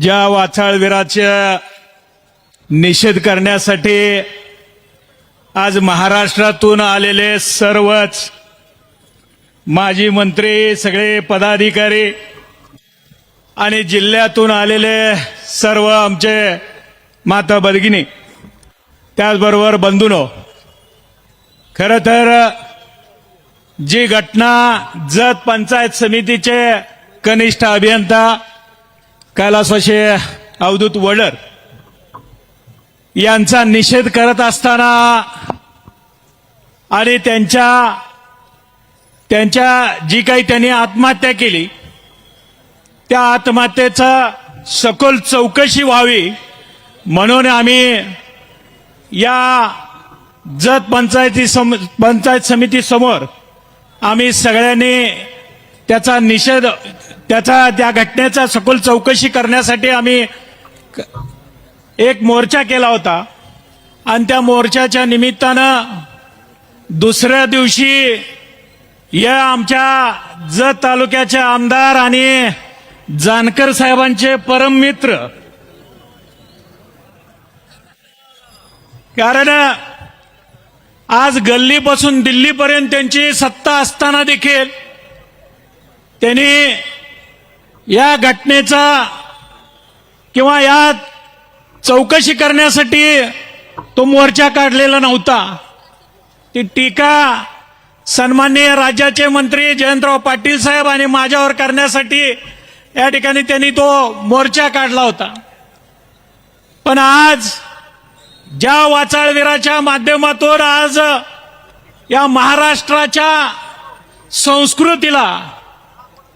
ज्या वाचाळवीराच्या निषेध करण्यासाठी आज महाराष्ट्रातून आलेले सर्वच माजी मंत्री सगळे पदाधिकारी आणि जिल्ह्यातून आलेले सर्व आमचे माता भगिनी त्याचबरोबर बंधूनो खरं तर जी घटना जत पंचायत समितीचे कनिष्ठ अभियंता कैलासवाशी अवधूत वडर यांचा निषेध करत असताना आणि त्यांच्या त्यांच्या जी काही त्यांनी आत्महत्या केली त्या आत्महत्येचा सखोल चौकशी व्हावी म्हणून आम्ही या जत पंचायती सम पंचायत समितीसमोर आम्ही सगळ्यांनी त्याचा निषेध त्याचा त्या घटनेचा सखोल चौकशी करण्यासाठी आम्ही एक मोर्चा केला होता. आणि त्या मोर्चाच्या निमित्तानं दुसऱ्या दिवशी या आमच्या जत तालुक्याचे आमदार आणि जानकर साहेबांचे परम मित्र कारण आज गल्लीपासून दिल्लीपर्यंत त्यांची सत्ता असताना देखील त्यांनी या घटनेचा किंवा या चौकशी करण्यासाठी तो मोर्चा काढलेला नव्हता. ती टीका सन्माननीय राज्याचे मंत्री जयंतराव पाटील साहेब आणि माझ्यावर करण्यासाठी या ठिकाणी त्यांनी तो मोर्चा काढला होता. पण आज ज्या वाचाळवीराच्या माध्यमातून आज या महाराष्ट्राच्या संस्कृतीला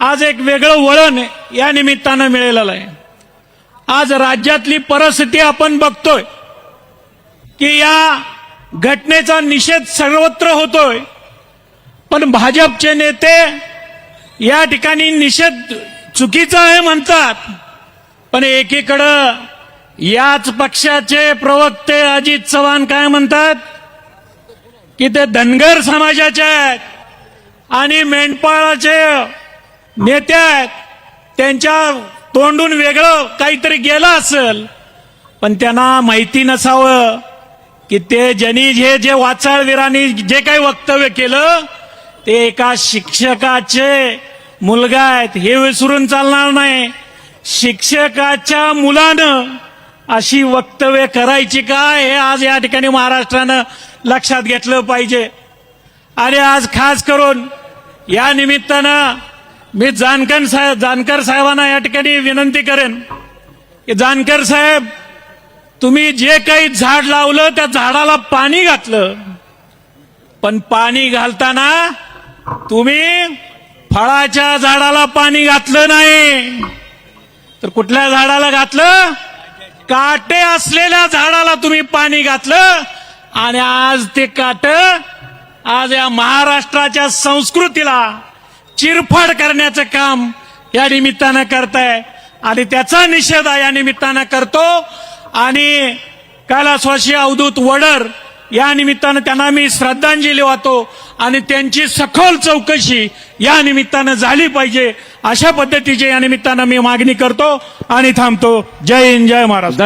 आज एक वेगळं वळण या निमित्तानं मिळालेलं आहे. आज राज्यातली परिस्थिती आपण बघतोय की या घटनेचा निषेध सर्वत्र होतोय. पण भाजपचे नेते या ठिकाणी निषेध चुकीचा आहे म्हणतात. पण एकीकडं याच पक्षाचे प्रवक्ते अजित चव्हाण काय म्हणतात की ते धनगर समाजाचे आहेत आणि मेंढपाळाचे नेते आहेत त्यांच्या तोंडून वेगळं काहीतरी गेलं असेल पण त्यांना माहिती नसावं की ते ज्यांनी हे जे वाचाळवीरांनी जे काही वक्तव्य केलं ते एका शिक्षकाचे मुलगा आहेत हे विसरून चालणार नाही. शिक्षकाच्या मुलानं अशी वक्तव्य करायची काय हे आज या ठिकाणी महाराष्ट्रानं लक्षात घेतलं पाहिजे. आणि आज खास करून या निमित्तानं मी जानकर साहेब जानकर साहेबांना या ठिकाणी विनंती करेन की जानकर साहेब तुम्ही जे काही झाड लावलं त्या झाडाला पाणी घातलं. पण पाणी घालताना तुम्ही फळाच्या झाडाला पाणी घातलं नाही. तर कुठल्या झाडाला घातलं? काटे असलेल्या झाडाला तुम्ही पाणी घातलं. आणि आज ते काट आज या महाराष्ट्राच्या संस्कृतीला चिरफाड करण्याचं काम या निमित्तानं करताय. आणि त्याचा निषेध या निमित्तानं करतो. आणि कैलासवासी अवधूत वडर या निमित्तानं त्यांना मी श्रद्धांजली वाहतो. आणि त्यांची सखोल चौकशी या निमित्तानं झाली पाहिजे. अशा पद्धतीची या निमित्तानं मी मागणी करतो आणि थांबतो. जय हिंद जय महाराज